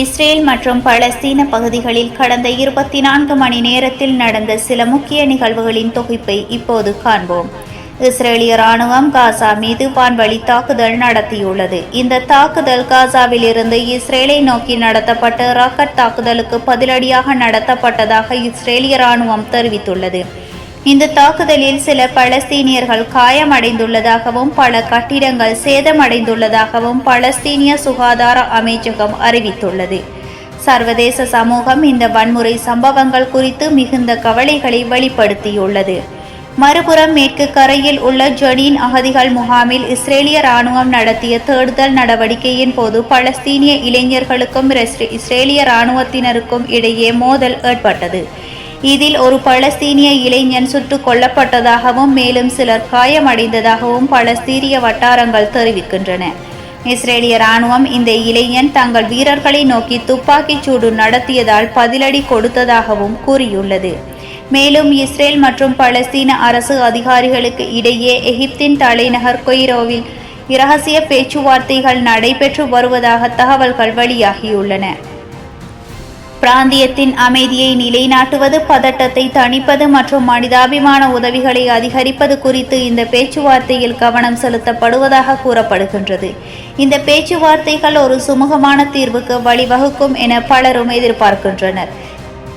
Israel மற்றும் பலஸ்தீன பகுதிகளில் கடந்த இருபத்தி நான்கு மணி நேரத்தில் நடந்த சில முக்கிய நிகழ்வுகளின் தொகுப்பை இப்போது காண்போம். இஸ்ரேலிய ராணுவம் காசா மீது வான்வழி தாக்குதல் நடத்தியுள்ளது. இந்த தாக்குதல் காசாவில் இருந்து இஸ்ரேலை நோக்கி நடத்தப்பட்ட ராக்கெட் தாக்குதலுக்கு பதிலடியாக நடத்தப்பட்டதாக இஸ்ரேலிய ராணுவம் தெரிவித்துள்ளது. இந்த தாக்குதலில் சில பலஸ்தீனியர்கள் காயமடைந்துள்ளதாகவும் பல கட்டிடங்கள் சேதமடைந்துள்ளதாகவும் பலஸ்தீனிய சுகாதார அமைச்சகம் அறிவித்துள்ளது. சர்வதேச சமூகம் இந்த வன்முறை சம்பவங்கள் குறித்து மிகுந்த கவலைகளை வெளிப்படுத்தியுள்ளது. மறுபுறம் மேற்கு கரையில் உள்ள ஜொனீன் அகதிகள் முகாமில் இஸ்ரேலிய ராணுவம் நடத்திய தேடுதல் நடவடிக்கையின் போது பலஸ்தீனிய இளைஞர்களுக்கும் இஸ்ரேலிய ராணுவத்தினருக்கும் இடையே மோதல் ஏற்பட்டது. இதில் ஒரு பலஸ்தீனிய இளைஞன் சுட்டுக் கொல்லப்பட்டதாகவும் மேலும் சிலர் காயமடைந்ததாகவும் பலஸ்தீனிய வட்டாரங்கள் தெரிவிக்கின்றன. இஸ்ரேலிய ராணுவம் இந்த இளைஞன் தங்கள் வீரர்களை நோக்கி துப்பாக்கிச் சூடு நடத்தியதால் பதிலடி கொடுத்ததாகவும் கூறியுள்ளது. மேலும் இஸ்ரேல் மற்றும் பலஸ்தீன அரசு அதிகாரிகளுக்கு இடையே எகிப்தின் தலைநகர் கொய்ரோவில் இரகசிய பேச்சுவார்த்தைகள் நடைபெற்று வருவதாக தகவல்கள் வெளியாகியுள்ளன. பிராந்தியத்தின் அமைதியை நிலைநாட்டுவது பதட்டத்தை தணிப்பது மற்றும் மனிதாபிமான உதவிகளை அதிகரிப்பது குறித்து இந்த பேச்சுவார்த்தையில் கவனம் செலுத்தப்படுவதாக கூறப்படுகின்றது. இந்த பேச்சுவார்த்தைகள் ஒரு சுமூகமான தீர்வுக்கு வழிவகுக்கும் என பலரும் எதிர்பார்க்கின்றனர்.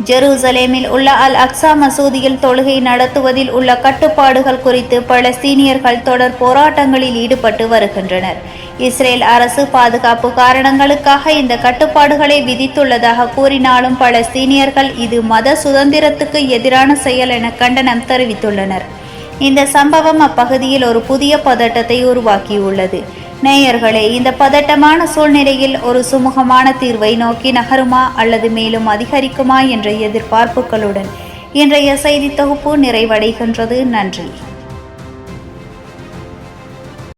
ஜெருசலேமில் உள்ள அல் அக்ஸா மசூதியில் தொழுகை நடத்துவதில் உள்ள கட்டுப்பாடுகள் குறித்து பலஸ்தீனியர்கள் தொடர் போராட்டங்களில் ஈடுபட்டு வருகின்றனர். இஸ்ரேல் அரசு பாதுகாப்பு காரணங்களுக்காக இந்த கட்டுப்பாடுகளை விதித்துள்ளதாக கூறினாலும் பலஸ்தீனியர்கள் இது மத சுதந்திரத்துக்கு எதிரான செயல் என கண்டனம் தெரிவித்துள்ளனர். இந்த சம்பவம் அப்பகுதியில் ஒரு புதிய பதட்டத்தை உருவாக்கியுள்ளது. நேயர்களே இந்த பதட்டமான சூழ்நிலையில் ஒரு சுமூகமான தீர்வை நோக்கி நகருமா அல்லது மேலும் அதிகரிக்குமா என்ற எதிர்பார்ப்புகளுடன் இன்றைய செய்தி தொகுப்பு நிறைவடைகின்றது. நன்றி.